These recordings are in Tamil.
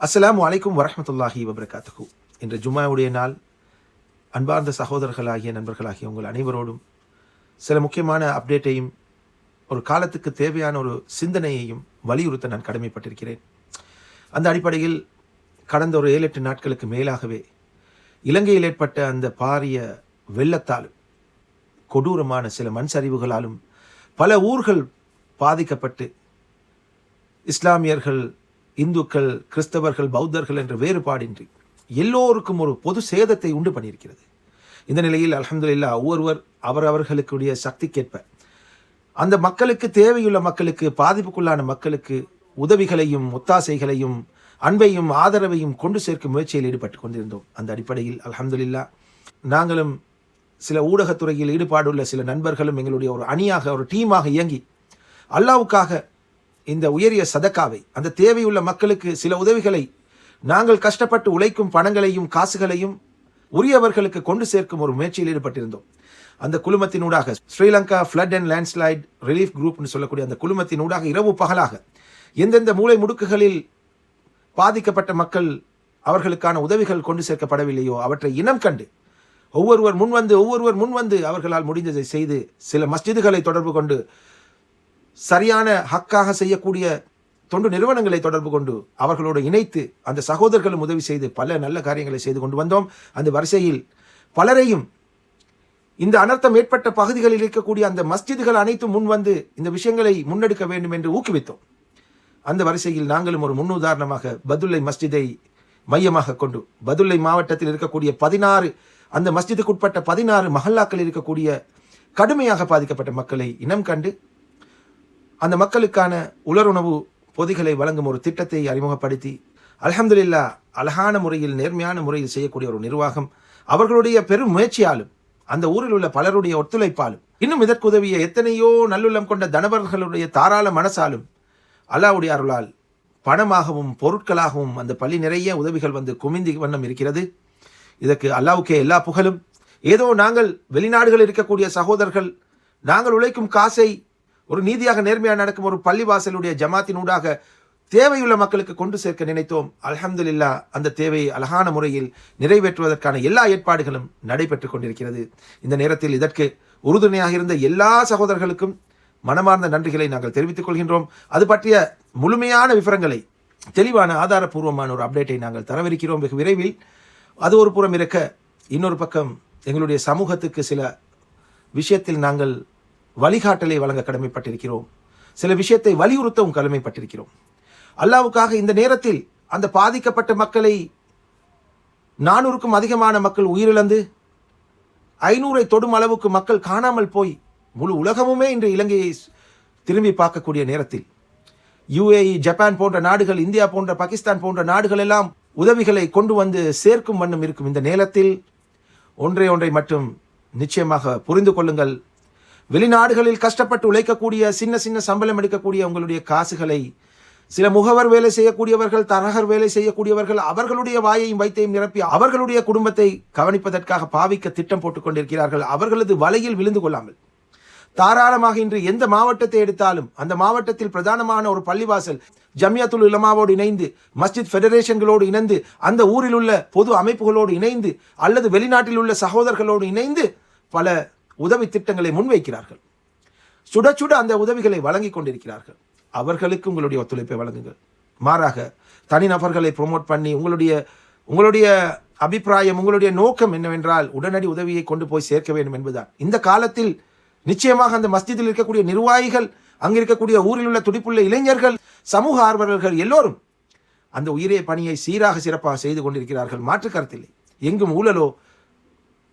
அஸ்ஸலாமு வலைக்கும் வரமத்துல்லாஹி வபரகாத்துஹு. இன்று ஜுமாவுடைய நாள் அன்பார்ந்த சகோதரர்களாகிய நண்பர்களாகிய உங்கள் அனைவரோடும் சில முக்கியமான அப்டேட்டையும் ஒரு காலத்துக்கு தேவையான ஒரு சிந்தனையையும் வலியுறுத்த நான் கடமைப்பட்டிருக்கிறேன். அந்த அடிப்படையில் கடந்த ஒரு ஏழு எட்டு நாட்களுக்கு மேலாகவே இலங்கையில் ஏற்பட்ட அந்த பாரிய வெள்ளத்தாலும் கொடூரமான சில மண் சரிவுகளாலும் பல ஊர்கள் பாதிக்கப்பட்டு இஸ்லாமியர்கள் இந்துக்கள் கிறிஸ்தவர்கள் பௌத்தர்கள் என்ற வேறுபாடின்றி எல்லோருக்கும் ஒரு பொது சேதத்தை உண்டு பண்ணியிருக்கிறது. இந்த நிலையில் அல்ஹம்துலில்லாஹ் ஒவ்வொருவர் அவரவர்களுக்குடைய சக்திக்கேற்ப அந்த மக்களுக்கு தேவையுள்ள மக்களுக்கு பாதிப்புக்குள்ளான மக்களுக்கு உதவிகளையும் ஒத்தாசைகளையும் அன்பையும் ஆதரவையும் கொண்டு சேர்க்கும் முயற்சியில் ஈடுபட்டு கொண்டிருந்தோம். அந்த அடிப்படையில் அல்ஹம்துலில்லாஹ் நாங்களும் சில ஊடகத்துறையில் ஈடுபாடுள்ள சில நண்பர்களும் எங்களுடைய ஒரு அணியாக ஒரு டீமாக இயங்கி அல்லாவுக்காக இந்த உயரிய சதக்காவை அந்த தேவையுள்ள மக்களுக்கு சில உதவிகளை நாங்கள் கஷ்டப்பட்டு உழைக்கும் பணங்களையும் காசுகளையும் உரியவர்களுக்கு கொண்டு சேர்க்கும் ஒரு முயற்சியில் ஈடுபட்டிருந்தோம். அந்த குழுமத்தினூடாக Sri Lanka flood and landslide relief குரூப்னு சொல்லக்கூடிய அந்த குழுமத்தினூடாக இரவு பகலாக எந்தெந்த மூலை முடுக்குகளில் பாதிக்கப்பட்ட மக்கள் அவர்களுக்கான உதவிகள் கொண்டு சேர்க்கப்படவில்லையோ அவற்றை இனம் கண்டு ஒவ்வொருவர் முன்வந்து ஒவ்வொருவர் முன்வந்து அவர்களால் முடிந்ததை செய்து சில மஸ்ஜிதுகளை தொடர்பு கொண்டு சரியான ஹக்காக செய்யக்கூடிய தொண்டு நிறுவனங்களை தொடர்பு கொண்டு அவர்களோடு இணைத்து அந்த சகோதரர்களும் உதவி செய்து பல நல்ல காரியங்களை செய்து கொண்டு வந்தோம். அந்த வரிசையில் பலரையும் இந்த அனர்த்தம் ஏற்பட்ட பகுதிகளில் இருக்கக்கூடிய அந்த மஸ்ஜிதுகள் அனைத்தும் முன்வந்து இந்த விஷயங்களை முன்னெடுக்க வேண்டும் என்று ஊக்குவித்தோம். அந்த வரிசையில் நாங்களும் ஒரு முன்னுதாரணமாக பதுல்லை மஸ்ஜிதை மையமாக கொண்டு பதுல்லை மாவட்டத்தில் இருக்கக்கூடிய பதினாறு அந்த மஸ்ஜிதுக்குட்பட்ட பதினாறு மஹல்லாக்கள் இருக்கக்கூடிய கடுமையாக பாதிக்கப்பட்ட மக்களை இனம் கண்டு அந்த மக்களுக்கான உலருணவு பொதிகளை வழங்கும் ஒரு திட்டத்தை அறிமுகப்படுத்தி அலமதுல்லா அழகான முறையில் நேர்மையான முறையில் செய்யக்கூடிய ஒரு நிர்வாகம். அவர்களுடைய பெரும் முயற்சியாலும் அந்த ஊரில் உள்ள பலருடைய ஒத்துழைப்பாலும் இன்னும் இதற்கு உதவிய எத்தனையோ நல்லுள்ளம் கொண்ட தனவர்களுடைய தாராள மனசாலும் அல்லாவுடைய அருளால் பணமாகவும் பொருட்களாகவும் அந்த பள்ளி நிறைய உதவிகள் வந்து குமிந்தி வண்ணம் இருக்கிறது. இதற்கு அல்லாவுக்கே எல்லா புகழும். ஏதோ நாங்கள் வெளிநாடுகளில் இருக்கக்கூடிய சகோதரர்கள் நாங்கள் உழைக்கும் காசை ஒரு நீதியாக நேர்மையாக நடக்கும் ஒரு பள்ளிவாசலுடைய ஜமாத்தினூடாக தேவையுள்ள மக்களுக்கு கொண்டு சேர்க்க நினைத்தோம். அல்ஹம்துலில்லா அந்த தேவையை அழகான முறையில் நிறைவேற்றுவதற்கான எல்லா ஏற்பாடுகளும் நடைபெற்றுக் கொண்டிருக்கிறது. இந்த நேரத்தில் இதற்கு உறுதுணையாக இருந்த எல்லா சகோதரர்களுக்கும் மனமார்ந்த நன்றிகளை நாங்கள் தெரிவித்துக் கொள்கின்றோம். அது பற்றிய முழுமையான விவரங்களை தெளிவான ஆதாரபூர்வமான ஒரு அப்டேட்டை நாங்கள் தரவிருக்கிறோம். வெகு விரைவில் அது ஒரு புறம் இருக்க இன்னொரு பக்கம் எங்களுடைய சமூகத்துக்கு சில விஷயத்தில் நாங்கள் வழிகாட்டலை வழங்க கடமைப்பட்டிருக்கிறோம். சில விஷயத்தை வலியுறுத்தவும் கடமைப்பட்டிருக்கிறோம். அல்லாவுக்காக இந்த நேரத்தில் அந்த பாதிக்கப்பட்ட மக்களை நானூறுக்கும் அதிகமான மக்கள் உயிரிழந்து ஐநூறை தொடும் அளவுக்கு மக்கள் காணாமல் போய் முழு உலகமுமே இன்று இலங்கையை திரும்பி பார்க்கக்கூடிய நேரத்தில் யுஏஇ ஜப்பான் போன்ற நாடுகள் இந்தியா போன்ற பாகிஸ்தான் போன்ற நாடுகள் எல்லாம் உதவிகளை கொண்டு வந்து சேர்க்கும் வண்ணம் இருக்கும் இந்த நேரத்தில் ஒன்றை ஒன்றை மட்டும் நிச்சயமாக புரிந்து கொள்ளுங்கள். வெளிநாடுகளில் கஷ்டப்பட்டு உழைக்கக்கூடிய சின்ன சின்ன சம்பளம் எடுக்கக்கூடிய உங்களுடைய காசுகளை சில முகவர் வேலை செய்யக்கூடியவர்கள் தரகர் வேலை செய்யக்கூடியவர்கள் அவர்களுடைய வாயையும் வைத்தையும் நிரப்பி அவர்களுடைய குடும்பத்தை கவனிப்பதற்காக பாவிக்க திட்டம் போட்டுக் கொண்டிருக்கிறார்கள். அவர்களது வலையில் விழுந்து கொள்ளாமல். தாராளமாக இன்று எந்த மாவட்டத்தை எடுத்தாலும் அந்த மாவட்டத்தில் பிரதானமான ஒரு பள்ளிவாசல் ஜம்யாத்துல் இலமாவோடு இணைந்து மஸ்ஜித் ஃபெடரேஷன்களோடு இணைந்து அந்த ஊரில் உள்ள பொது அமைப்புகளோடு இணைந்து அல்லது வெளிநாட்டில் உள்ள சகோதரர்களோடு இணைந்து பல உதவி திட்டங்களை முன்வைக்கிறார்கள். சுட சுட அந்த உதவிகளை வழங்கி கொண்டிருக்கிறார்கள். அவர்களுக்கு உங்களுடைய ஒத்துழைப்பை வழங்குங்கள். மாறாக தனிநபர்களை ப்ரொமோட் பண்ணி உங்களுடைய உங்களுடைய அபிப்பிராயம் உங்களுடைய நோக்கம் என்னவென்றால் உடனடி உதவியை கொண்டு போய் சேர்க்க வேண்டும் என்பதுதான். இந்த காலத்தில் நிச்சயமாக அந்த மஸ்ஜிதில் இருக்கக்கூடிய நிர்வாகிகள் அங்கே இருக்கக்கூடிய ஊரில் உள்ள துடிப்புள்ள இளைஞர்கள் சமூக ஆர்வலர்கள் எல்லோரும் அந்த உயிரிய பணியை சீராக சிறப்பாக செய்து கொண்டிருக்கிறார்கள். மாற்று கருத்தில்லை. எங்கும் ஊழலோ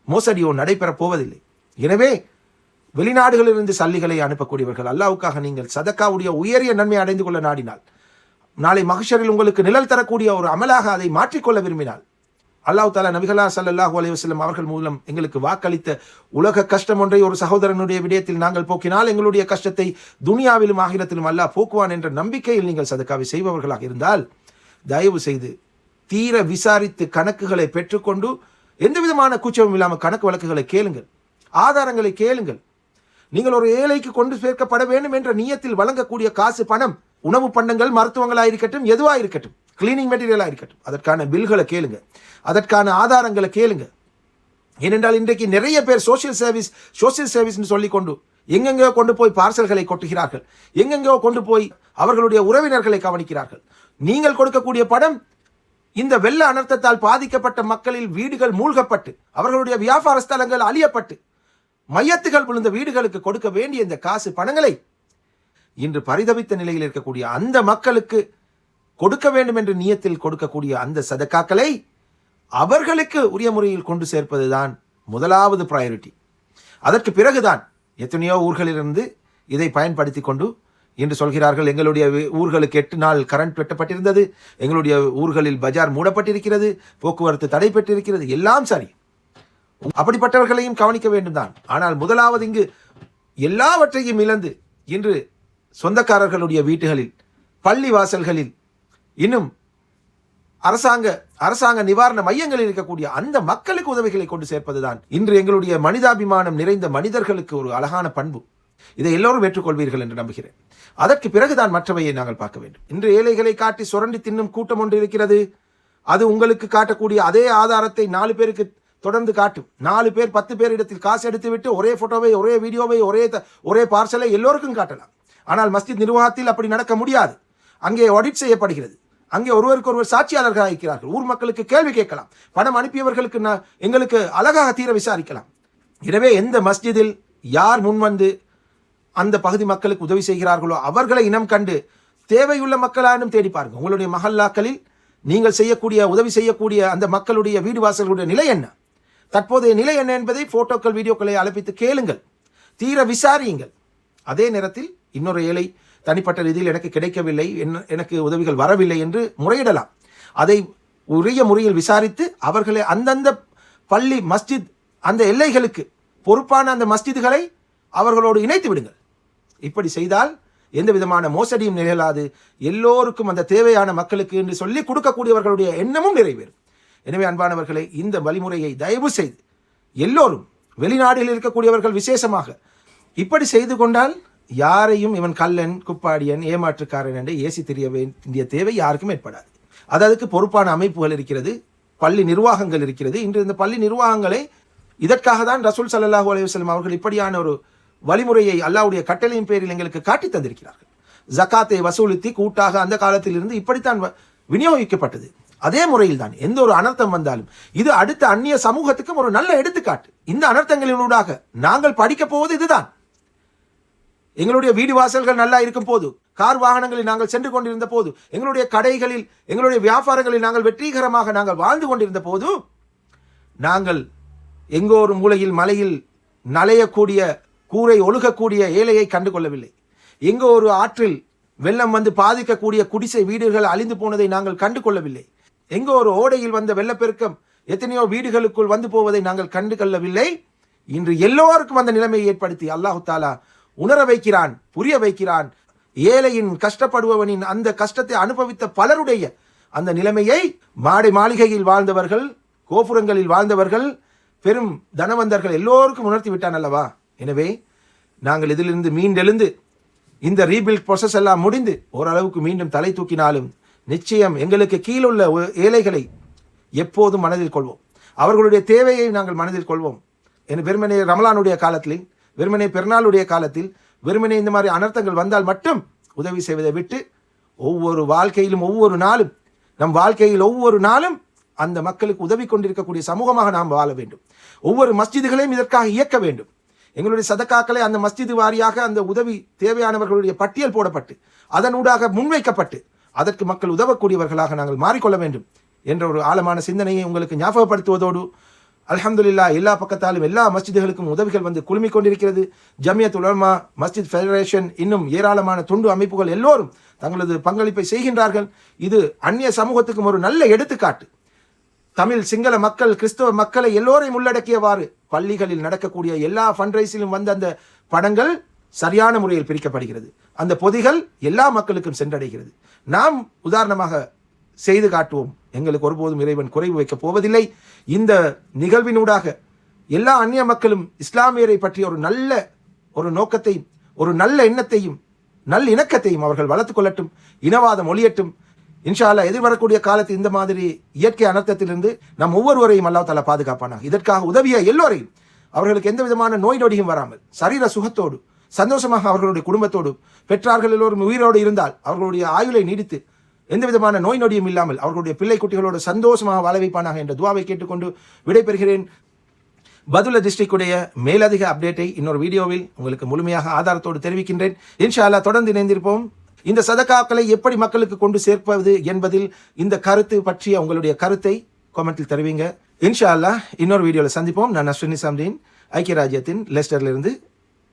மோசடியோ நடைபெறப் போவதில்லை. எனவே வெளிநாடுகளிலிருந்து சல்லிகளை அனுப்பக்கூடியவர்கள் அல்லாவுக்காக நீங்கள் சதக்காவுடைய உயரிய நன்மை அடைந்து கொள்ள நாடினால் நாளை மகிஷரில் உங்களுக்கு நிழல் தரக்கூடிய ஒரு அமலாக அதை மாற்றிக்கொள்ள விரும்பினால் அல்லாஹ் தாலா நபிகலா சல்லாஹூ அலைவசல்லம் அவர்கள் மூலம் எங்களுக்கு வாக்களித்த உலக கஷ்டம் ஒன்றை ஒரு சகோதரனுடைய விடயத்தில் நாங்கள் போக்கினால் எங்களுடைய கஷ்டத்தை துனியாவிலும் ஆகிரத்திலும் அல்லாஹ் போக்குவான் என்ற நம்பிக்கையில் நீங்கள் சதக்காவை செய்பவர்களாக இருந்தால் தயவு செய்து தீர விசாரித்து கணக்குகளை பெற்றுக்கொண்டு எந்த விதமான கூச்சமும் இல்லாமல் கணக்கு வழக்குகளை கேளுங்கள். ஆதாரங்களை கேளுங்கள். நீங்கள் ஒரு ஏழைக்கு கொண்டு சேர்க்கப்பட வேண்டும் என்ற நியத்தில் வழங்கக்கூடிய காசு பணம் உணவு பண்டங்கள் மருத்துவங்களாக இருக்கட்டும் எதுவாக இருக்கட்டும் கிளீனிங் மெட்டீரியலாக இருக்கட்டும் அதற்கான பில்களை கேளுங்க. அதற்கான ஆதாரங்களை கேளுங்க. ஏனென்றால் இன்றைக்கு நிறைய பேர் சோஷியல் சர்வீஸ் சோஷியல் சர்வீஸ்னு சொல்லிக்கொண்டு எங்கெங்கோ கொண்டு போய் பார்சல்களை கொட்டுகிறார்கள். எங்கெங்கோ கொண்டு போய் அவர்களுடைய உறவினர்களை கவனிக்கிறார்கள். நீங்கள் கொடுக்கக்கூடிய படம் இந்த வெள்ள அனர்த்தத்தால் பாதிக்கப்பட்ட மக்களில் வீடுகள் மூழ்கப்பட்டு அவர்களுடைய வியாபார ஸ்தலங்கள் அழியப்பட்டு மையத்துகள் விழுந்த வீடுகளுக்கு கொடுக்க வேண்டிய இந்த காசு பணங்களை இன்று பரிதவித்த நிலையில் இருக்கக்கூடிய அந்த மக்களுக்கு கொடுக்க வேண்டும் என்ற நியத்தில் கொடுக்கக்கூடிய அந்த சதக்காக்களை அவர்களுக்கு உரிய முறையில் கொண்டு சேர்ப்பதுதான் முதலாவது ப்ரையாரிட்டி அதற்கு பிறகுதான் எத்தனையோ ஊர்களிலிருந்து இதை பயன்படுத்தி கொண்டு என்று சொல்கிறார்கள் எங்களுடைய ஊர்களுக்கு எட்டு நாள் கரண்ட் வெட்டப்பட்டிருந்தது எங்களுடைய ஊர்களில் பஜார் மூடப்பட்டிருக்கிறது போக்குவரத்து தடை பெற்றிருக்கிறது எல்லாம் சரி. அப்படிப்பட்டவர்களையும் கவனிக்க வேண்டும் தான் ஆனால் முதலாவது இங்கு எல்லாவற்றையும் இழந்து இன்று சொந்தக்காரர்களுடைய வீட்டுகளில் பள்ளி வாசல்களில் இன்னும் அரசாங்க அரசாங்க நிவாரண மையங்களில் இருக்கக்கூடிய அந்த மக்களுக்கு உதவிகளை கொண்டு சேர்ப்பதுதான் இன்று எங்களுடைய மனிதாபிமானம் நிறைந்த மனிதர்களுக்கு ஒரு அழகான பண்பு. இதை எல்லோரும் ஏற்றுக்கொள்வீர்கள் என்று நம்புகிறேன். அதற்கு பிறகுதான் மற்றவையை நாங்கள் பார்க்க வேண்டும். இன்று ஏழைகளை காட்டி சுரண்டி தின்னும் கூட்டம் ஒன்று இருக்கிறது. அது உங்களுக்கு காட்டக்கூடிய அதே ஆதாரத்தை நாலு பேருக்கு தொடர்ந்து காட்டும் நாலு பேர் பத்து பேர் இடத்தில் காசு எடுத்து விட்டு ஒரே போட்டோவை ஒரே வீடியோவை ஒரே ஒரே பார்சலை எல்லோருக்கும் காட்டலாம். ஆனால் மஸ்ஜித் நிர்வாகத்தில் அப்படி நடக்க முடியாது. அங்கே ஆடிட் செய்யப்படுகிறது. அங்கே ஒருவருக்கு ஒருவர் சாட்சியாளர்களாக இருக்கிறார்கள். ஊர் மக்களுக்கு கேள்வி கேட்கலாம். பணம் அனுப்பியவர்களுக்கு நான் எங்களுக்கு அழகாக தீர விசாரிக்கலாம். எனவே எந்த மஸ்ஜிதில் யார் முன்வந்து அந்த பகுதி மக்களுக்கு உதவி செய்கிறார்களோ அவர்களை இனம் கண்டு தேவையுள்ள மக்களானும் தேடி பாருங்கள். உங்களுடைய மஹல்லாக்களில் நீங்கள் செய்யக்கூடிய உதவி செய்யக்கூடிய அந்த மக்களுடைய வீடு வாசல்களுடைய நிலை என்ன? தற்போதைய நிலை என்ன என்பதை போட்டோக்கள் வீடியோக்களை அழைப்பித்து கேளுங்கள். தீர விசாரியுங்கள். அதே நேரத்தில் இன்னொரு ஏழை தனிப்பட்ட ரீதியில் எனக்கு கிடைக்கவில்லை என்ன- எனக்கு உதவிகள் வரவில்லை என்று முறையிடலாம். அதை உரிய முறையில் விசாரித்து அவர்களை அந்தந்த பள்ளி மஸ்ஜித் அந்த எல்லைகளுக்கு பொறுப்பான அந்த மஸ்ஜிதுகளை அவர்களோடு இணைத்து விடுங்கள். இப்படி செய்தால் எந்த விதமான மோசடியும் நிகழாது. எல்லோருக்கும் அந்த தேவையான மக்களுக்கு என்று சொல்லி கொடுக்கக்கூடியவர்களுடைய எண்ணமும் நிறைவேறும். எனவே அன்பானவர்களே இந்த வழிமுறையை தயவு செய்து எல்லோரும் வெளிநாடுகளில் இருக்கக்கூடியவர்கள் விசேஷமாக இப்படி செய்து கொண்டால் யாரையும் இவன் கல்லன் குப்பாடியன் ஏமாற்றுக்காரன் என்று ஏசி தெரிய வேண்டிய தேவை யாருக்கும் ஏற்படாது. அது அதுக்கு பொறுப்பான அமைப்புகள் இருக்கிறது பள்ளி நிர்வாகங்கள் இருக்கிறது. இன்று இந்த பள்ளி நிர்வாகங்களை இதற்காக தான் ரசூல் சல்லாஹூ அலைஹி அவர்கள் இப்படியான ஒரு வழிமுறையை அல்லாவுடைய கட்டளையின் பேரில் எங்களுக்கு காட்டி தந்திருக்கிறார்கள். ஜகாத்தை வசூலித்து கூட்டாக அந்த காலத்தில் இருந்து இப்படித்தான் விநியோகிக்கப்பட்டது. அதே முறையில் தான் எந்த ஒரு அனர்த்தம் வந்தாலும். இது அடுத்த அந்நிய சமூகத்துக்கும் ஒரு நல்ல எடுத்துக்காட்டு. இந்த அனர்த்தங்களினூடாக நாங்கள் படிக்கப் போவது இதுதான். எங்களுடைய வீடு வாசல்கள் நல்லா இருக்கும் போது கார் வாகனங்களில் நாங்கள் சென்று கொண்டிருந்த போது எங்களுடைய கடைகளில் எங்களுடைய வியாபாரங்களில் நாங்கள் வெற்றிகரமாக நாங்கள் வாழ்ந்து கொண்டிருந்த போது நாங்கள் எங்கோ ஒரு மூலையில் மலையில் நலையக்கூடிய கூரை ஒழுகக்கூடிய ஏழையை கண்டு கொள்ளவில்லை எங்கோ ஒரு ஆற்றில் வெள்ளம் வந்து பாதிக்கக்கூடிய குடிசை வீடுகள் அழிந்து போனதை நாங்கள் கண்டு கொள்ளவில்லை எங்கோ ஒரு ஓடையில் வந்த வெள்ளப்பெருக்கம் எத்தனையோ வீடுகளுக்குள் வந்து போவதை நாங்கள் கண்டு கொள்ளவில்லை. இன்று எல்லோருக்கும் அந்த நிலைமையை ஏற்படுத்தி அல்லாஹு தாலா உணர வைக்கிறான் புரிய வைக்கிறான். ஏழையின் கஷ்டப்படுபவனின் அந்த கஷ்டத்தை அனுபவித்த பலருடைய அந்த நிலைமையை மாடை மாளிகையில் வாழ்ந்தவர்கள் கோபுரங்களில் வாழ்ந்தவர்கள் பெரும் தனவந்தர்கள் எல்லோருக்கும் உணர்த்தி விட்டான் அல்லவா? எனவே நாங்கள் இதிலிருந்து மீண்டெழுந்து இந்த ரீபில்ட் ப்ரொசஸ் எல்லாம் முடிந்து ஓரளவுக்கு மீண்டும் தலை தூக்கினாலும் நிச்சயம் எங்களுக்கு கீழுள்ள ஏழைகளை எப்போதும் மனதில் கொள்வோம். அவர்களுடைய தேவையை நாங்கள் மனதில் கொள்வோம். என் வெறுமனே ரமலானுடைய காலத்தில் வெறுமனே பெருநாளுடைய காலத்தில் வெறுமனே இந்த மாதிரி அனர்த்தங்கள் வந்தால் மட்டும் உதவி செய்வதை விட்டு ஒவ்வொரு வாழ்க்கையிலும் ஒவ்வொரு நாளும் நம் வாழ்க்கையில் ஒவ்வொரு நாளும் அந்த மக்களுக்கு உதவி கொண்டிருக்கக்கூடிய சமூகமாக நாம் வாழ வேண்டும். ஒவ்வொரு மஸ்ஜிதுகளையும் இதற்காக இயக்க வேண்டும். எங்களுடைய சதக்காக்களை அந்த மஸ்ஜிது வாரியாக அந்த உதவி தேவையானவர்களுடைய பட்டியல் போடப்பட்டு அதனூடாக முன்வைக்கப்பட்டு அதற்கு மக்கள் உதவக்கூடியவர்களாக நாங்கள் மாறிக்கொள்ள வேண்டும் என்ற ஒரு ஆழமான சிந்தனையை உங்களுக்கு ஞாபகப்படுத்துவதோடு அலமதுல்லா எல்லா பக்கத்தாலும் எல்லா மஸ்ஜிதுகளுக்கும் உதவிகள் வந்து குழுமிக் கொண்டிருக்கிறது. ஜமியத் உலமா மஸ்ஜித் ஃபெடரேஷன் இன்னும் ஏராளமான தொண்டு அமைப்புகள் எல்லோரும் தங்களது பங்களிப்பை செய்கின்றார்கள். இது அந்நிய சமூகத்துக்கும் ஒரு நல்ல எடுத்துக்காட்டு. தமிழ் சிங்கள மக்கள் கிறிஸ்தவ மக்களை எல்லோரையும் உள்ளடக்கியவாறு பள்ளிகளில் நடக்கக்கூடிய எல்லா ஃபண்ட்ரைஸிலும் வந்த அந்த படங்கள் சரியான முறையில் பிரிக்கப்படுகிறது. அந்த பொதிகள் எல்லா மக்களுக்கும் சென்றடைகிறது. நாம் உதாரணமாக செய்து காட்டுவோம். எங்களுக்கு ஒருபோதும் இறைவன் குறைவு வைக்கப் போவதில்லை. இந்த நிகழ்வினூடாக எல்லா அந்நிய மக்களும் இஸ்லாமியரை பற்றிய ஒரு நல்ல ஒரு நோக்கத்தையும் ஒரு நல்ல எண்ணத்தையும் நல்ல இணக்கத்தையும் அவர்கள் வளர்த்து கொள்ளட்டும் இனவாதம் ஒழியட்டும். இன்ஷால்லா எதிர்வரக்கூடிய காலத்து இந்த மாதிரி இயற்கை அனர்த்தத்திலிருந்து நம் ஒவ்வொருவரையும் அல்லா தலா பாதுகாப்பானாக. இதற்காக உதவிய எல்லோரையும். அவர்களுக்கு எந்த விதமான நோய் நொடியும் வராமல் சரீர சுகத்தோடு சந்தோஷமாக அவர்களுடைய குடும்பத்தோடு பெற்றார்கள் எல்லோரும் உயிரோடு இருந்தால் அவர்களுடைய ஆயுளை நீடித்து எந்த விதமான நோய் நொடியும் இல்லாமல் அவர்களுடைய பிள்ளை குட்டிகளோடு சந்தோஷமாக வாழ வைப்பானாக என்ற துவாவை கேட்டுக்கொண்டு விடைபெறுகிறேன். பதுல டிஸ்ட்ரிக்டுடைய மேலதிக அப்டேட்டை இன்னொரு வீடியோவில் உங்களுக்கு முழுமையாக ஆதாரத்தோடு தெரிவிக்கின்றேன். இன்ஷால்லா தொடர்ந்து இணைந்திருப்போம். இந்த சதக்காக்களை எப்படி மக்களுக்கு கொண்டு சேர்ப்பது என்பதில் இந்த கருத்து பற்றிய உங்களுடைய கருத்தை காமெண்டில் தருவீங்க. இன்ஷா அல்லா இன்னொரு வீடியோவில் சந்திப்போம். நான் அஸ்வினி சாம்தீன் ஐக்கிய ராஜ்யத்தின் லெஸ்டர்லிருந்து